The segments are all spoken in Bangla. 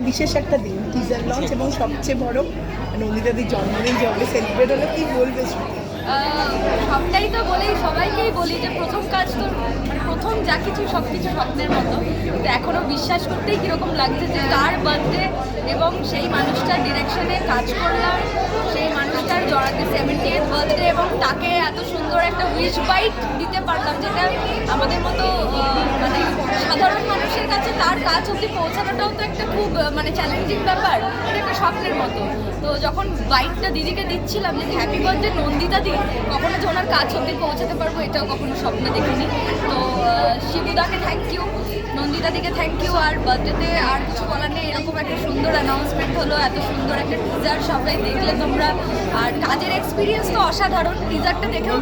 বিশেষ একটা দিন টিজার লঞ্চ এবং সবচেয়ে বড় নন্দিতাদির জন্মদিন যবে সেলিব্রেট হলো কি বলবে? সবটাই তো বলেই, সবাইকেই বলি যে প্রথম কাজ তো মানে প্রথম যা কিছু সব কিছু স্বপ্নের মতো তো এখনও বিশ্বাস করতেই কীরকম লাগছে যে তার বার্থডে এবং সেই মানুষটার ডিরেকশনে কাজ করলাম সেই মানুষটার জড়াতে সেভেন্টি এইথ বার্থডে এবং তাকে এত সুন্দর একটা উইচ বাইট দিতে পারলাম, যেটা আমাদের মতো মানে সাধারণ তার কাজ অব্দি পৌঁছানোটাও তো একটা খুব মানে চ্যালেঞ্জিং ব্যাপার এটা একটা স্বপ্নের মতো। তো যখন বাইকটা দিদিকে দিচ্ছিলাম যে হ্যাপি বার্থডে নন্দিতা দি কখনো যে ওনার কাজ অব্দি পৌঁছাতে পারব, এটাও কখনো স্বপ্নে দেখিনি। তো শিবুদাকে থ্যাংক ইউ নন্দিতা দিকে থ্যাংক ইউ আর বার্থডেতে আর কিছু বলার নেই। এরকম একটা সুন্দর অ্যানাউন্সমেন্ট হলো, এত সুন্দর একটা টিজার সবাই দেখলে তোমরা। আর কাজের এক্সপিরিয়েন্স তো অসাধারণ টিজারটা দেখেও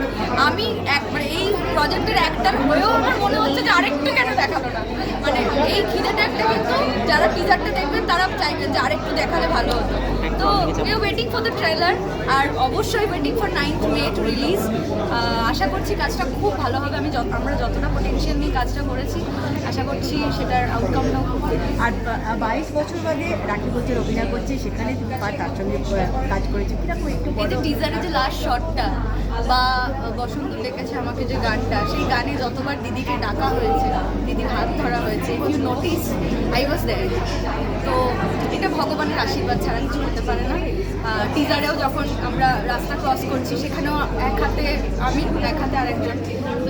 আমি এক মানে এই প্রজেক্টের একটার হয়েও আমার মনে হচ্ছে যে আরেকটু কেন দেখাল না মানে এই খিদেটা একটা কিন্তু যারা টিজারটা দেখবেন যে আরেকটু দেখালে ভালো হতো। তো we waiting for the trailer আর অবশ্যই waiting for ninth May to release আশা করছি কাজটা খুব ভালো হবে। আমি আমরা যতটা পটেনশিয়াল নিয়ে কাজটা করেছি আশা করছি, সেটার হবে। আর বাইশ বছর বাদে রাখি বছর অভিনয় করছে, সেখানে তুমি তার সঙ্গে কাজ করেছ। কীরকম একটু এই যে যে লাস্ট শটটা বা বসন্ত ডেকেছে আমাকে যে গানটা, সেই গানে যতবার দিদিকে ডাকা হয়েছে, দিদির হাত ধরা হয়েছে you notice I was there তো এটা ভগবানের আশীর্বাদ ছাড়া কিছু হতে পারে না। টিজারেও যখন আমরা রাস্তা ক্রস করছি, সেখানেও এক হাতে আমি এক হাতে আরেকজন।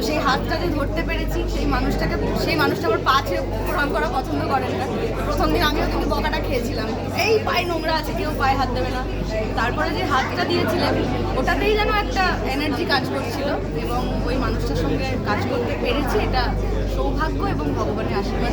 সেই হাতটা যে ধরতে পেরেছি, সেই মানুষটাকে, সেই মানুষটা আমার পা ছেড়ে প্রণাম করা পছন্দ করেন না। প্রথম দিন আমিও কিন্তু বকাটা খেয়েছিলাম। এই পায়ে নোংরা আছে, কেউ পায়ে হাত দেবে না। তারপরে যে হাতটা দিয়েছিলেন, ওটাতেই যেন একটা এনার্জি কাজ করছিল এবং ওই মানুষটার সঙ্গে কাজ করতে পেরেছি। এটা সৌভাগ্য এবং ভগবানের আশীর্বাদ।